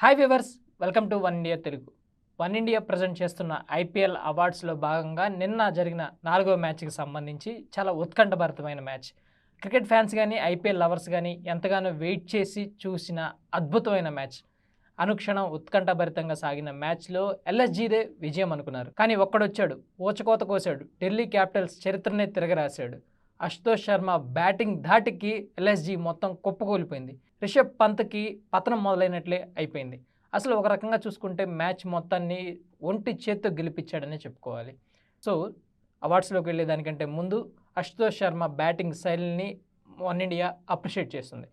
Hi viewers welcome to One India Telugu One India present చేస్తున్న IPL అవార్డ్స్లో భాగంగా నిన్న జరిగిన నాలుగో మ్యాచ్కి సంబంధించి చాలా ఉత్కంఠభరితమైన మ్యాచ్. క్రికెట్ ఫ్యాన్స్ కానీ ఐపీఎల్ లవర్స్ కానీ ఎంతగానో వెయిట్ చేసి చూసిన అద్భుతమైన మ్యాచ్. అనుక్షణం ఉత్కంఠభరితంగా సాగిన మ్యాచ్లో ఎల్ఎస్జీదే విజయం అనుకున్నారు. కానీ ఒక్కడొచ్చాడు ఊచకోత కోసాడు ఢిల్లీ క్యాపిటల్స్ చరిత్రనే తిరగరాశాడు. అశుతోష్ శర్మ బ్యాటింగ్ ధాటికి ఎల్ఎస్జీ మొత్తం కుప్పకూలిపోయింది. రిషబ్ పంత్కి పతనం మొదలైనట్లే అయిపోయింది. అసలు ఒక రకంగా చూసుకుంటే మ్యాచ్ మొత్తాన్ని ఒంటి చేత్తో గెలిపించాడనే చెప్పుకోవాలి. సో అవార్డ్స్లోకి వెళ్ళే దానికంటే ముందు అశుతోష్ శర్మ బ్యాటింగ్ శైలిని వన్ ఇండియా అప్రిషియేట్ చేస్తుంది.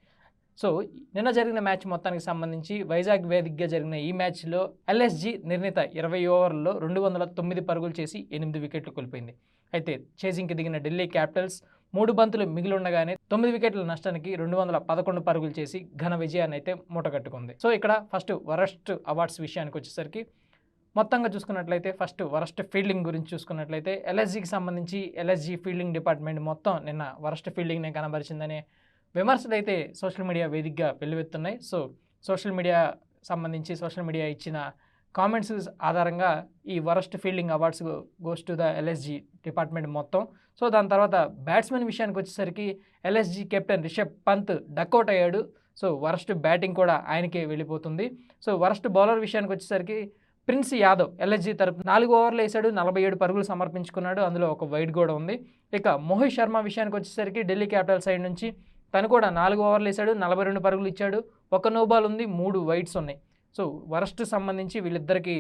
సో నిన్న జరిగిన మ్యాచ్ మొత్తానికి సంబంధించి వైజాగ్ వేదికగా జరిగిన ఈ మ్యాచ్లో ఎల్ఎస్జి నిర్ణీత ఇరవై ఓవర్లలో రెండు వందల తొమ్మిది పరుగులు చేసి ఎనిమిది వికెట్లు కోల్పోయింది. అయితే చేజింగ్కి దిగిన ఢిల్లీ క్యాపిటల్స్ మూడు బంతులు మిగిలి ఉండగానే తొమ్మిది వికెట్ల నష్టానికి రెండు వందల పదకొండు పరుగులు చేసి ఘన విజయాన్ని అయితే మూటగట్టుకుంది. సో ఇక్కడ ఫస్ట్ వరస్ట్ అవార్డ్స్ విషయానికి వచ్చేసరికి మొత్తంగా చూసుకున్నట్లయితే ఫస్ట్ వరస్ట్ ఫీల్డింగ్ గురించి చూసుకున్నట్లయితే ఎల్ఎస్జీకి సంబంధించి ఎల్ఎస్జీ ఫీల్డింగ్ డిపార్ట్మెంట్ మొత్తం నిన్న వరస్ట్ ఫీల్డింగ్నే కనబరిచిందనే విమర్శలు అయితే సోషల్ మీడియా వేదికగా వెల్లువెత్తున్నాయి. సో సోషల్ మీడియా సంబంధించి సోషల్ మీడియా ఇచ్చిన కామెంట్స్ ఆధారంగా ఈ worst fielding awards goes to the LSG department మొత్తం. సో దాని తర్వాత బ్యాట్స్మెన్ విషయానికి వచ్చేసరికి LSG captain Rishabh Pant duck out అయ్యాడు. సో వరస్ట్ బ్యాటింగ్ కూడా ఆయనకే వెళ్ళిపోతుంది. సో వరస్ట్ బౌలర్ విషయానికి వచ్చేసరికి ప్రిన్స్ యాదవ్ ఎల్ఎస్జీ తరపు నాలుగు ఓవర్లు వేసాడు నలభై ఏడు పరుగులు సమర్పించుకున్నాడు. అందులో ఒక వైడ్ కూడా ఉంది. ఇక మోహిత్ శర్మ విషయానికి వచ్చేసరికి ఢిల్లీ క్యాపిటల్ సైడ్ నుంచి తను కూడా నాలుగు ఓవర్లు వేసాడు నలభై రెండు పరుగులు ఇచ్చాడు. ఒక నో బాల్ ఉంది మూడు వైడ్స్ ఉన్నాయి. సో వరస్ట్ సంబంధించి వీళ్ళిద్దరికీ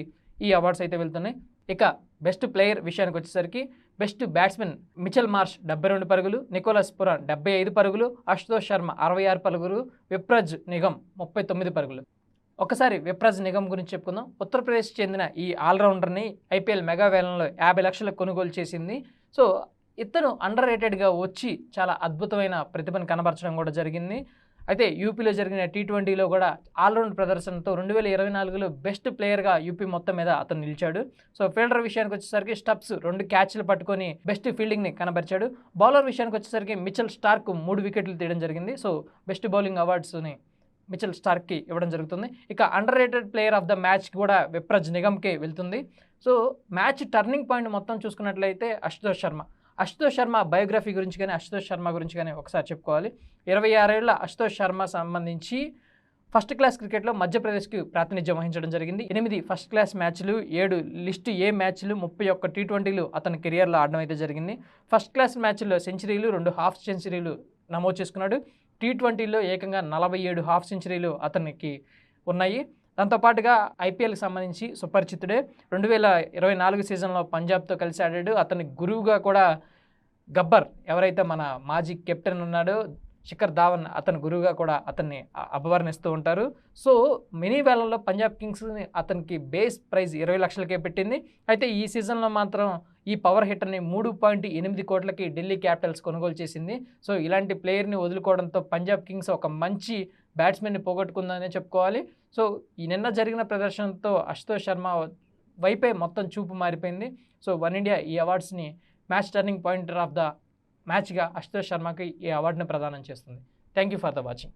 ఈ అవార్డ్స్ అయితే వెళ్తున్నాయి. ఇక బెస్ట్ ప్లేయర్ విషయానికి వచ్చేసరికి బెస్ట్ బ్యాట్స్మెన్ మిచెల్ మార్ష్ డెబ్బై రెండు పరుగులు నికోలస్ పురాన్ డెబ్బై ఐదు పరుగులు అశుతోష్ శర్మ అరవై ఆరు పరుగులు విప్రజ్ నిగమ్ ముప్పై తొమ్మిది పరుగులు. ఒకసారి విప్రజ్ నిగమ్ గురించి చెప్పుకుందాం. ఉత్తరప్రదేశ్ చెందిన ఈ ఆల్రౌండర్ని ఐపీఎల్ మెగా వేలంలో యాభై లక్షలకు కొనుగోలు చేసింది. సో ఇతను అండర్ రేటెడ్గా వచ్చి చాలా అద్భుతమైన ప్రతిభను కనబరచడం కూడా జరిగింది. అయితే యూపీలో జరిగిన టీ ట్వంటీలో కూడా ఆల్రౌండ్ ప్రదర్శనతో రెండు వేల ఇరవై నాలుగులో బెస్ట్ ప్లేయర్గా యూపీ మొత్తం మీద అతను నిలిచాడు. సో ఫీల్డర్ విషయానికి వచ్చేసరికి స్టప్స్ రెండు క్యాచ్లు పట్టుకొని బెస్ట్ ఫీల్డింగ్ని కనబరిచాడు. బౌలర్ విషయానికి వచ్చేసరికి మిచెల్ స్టార్క్ మూడు వికెట్లు తీయడం జరిగింది. సో బెస్ట్ బౌలింగ్ అవార్డ్స్ని మిచెల్ స్టార్క్కి ఇవ్వడం జరుగుతుంది. ఇక underrated player of the match కూడా విప్రజ్ నిగమ్కి వెళ్తుంది. సో మ్యాచ్ టర్నింగ్ పాయింట్ మొత్తం చూసుకున్నట్లయితే అశుతోష్ శర్మ. అశుతోష్ శర్మ బయోగ్రఫీ గురించి కానీ అశుతోష్ శర్మ గురించి కానీ ఒకసారి చెప్పుకోవాలి. ఇరవై ఆరేళ్ళ అశుతోష్ శర్మ సంబంధించి ఫస్ట్ క్లాస్ క్రికెట్లో మధ్యప్రదేశ్కి ప్రాతినిధ్యం వహించడం జరిగింది. ఎనిమిది ఫస్ట్ క్లాస్ మ్యాచ్లు ఏడు లిస్ట్ ఏ మ్యాచ్లు ముప్పై ఒక్క టీ ట్వంటీలు అతని కెరియర్లో ఆడడం అయితే జరిగింది. ఫస్ట్ క్లాస్ మ్యాచ్ల్లో సెంచరీలు రెండు హాఫ్ సెంచరీలు నమోదు చేసుకున్నాడు. టీ ట్వంటీలో ఏకంగా నలభై ఏడు హాఫ్ సెంచరీలు అతనికి ఉన్నాయి. దాంతోపాటుగా ఐపీఎల్కి సంబంధించి సుపరిచితుడే రెండు వేల ఇరవై నాలుగు సీజన్లో పంజాబ్తో కలిసి ఆడాడు. అతని గురువుగా కూడా గబ్బర్ ఎవరైతే మన మాజీ కెప్టెన్ ఉన్నాడో శిఖర్ ధావన్ అతని గురువుగా కూడా అతన్ని అభివర్ణిస్తూ ఉంటారు. సో మినీ వేలంలో పంజాబ్ కింగ్స్ని అతనికి బేస్ ప్రైజ్ ఇరవై లక్షలకే పెట్టింది. అయితే ఈ సీజన్లో మాత్రం ఈ పవర్ హిట్టర్ని మూడు పాయింట్ ఎనిమిది కోట్లకి ఢిల్లీ క్యాపిటల్స్ కొనుగోలు చేసింది. సో ఇలాంటి ప్లేయర్ని వదులుకోవడంతో పంజాబ్ కింగ్స్ ఒక మంచి బ్యాట్స్మెన్ని పోగొట్టుకుందనే చెప్పుకోవాలి. సో ఈ నిన్న జరిగిన ప్రదర్శనతో అశుతోష్ శర్మ వైపే మొత్తం చూపు మారిపోయింది. సో వన్ ఇండియా ఈ అవార్డ్స్ని match turning point of the మ్యాచ్గా Ashutosh శర్మకి ఈ అవార్డుని ప్రదానం చేస్తుంది. Thank you for the watching.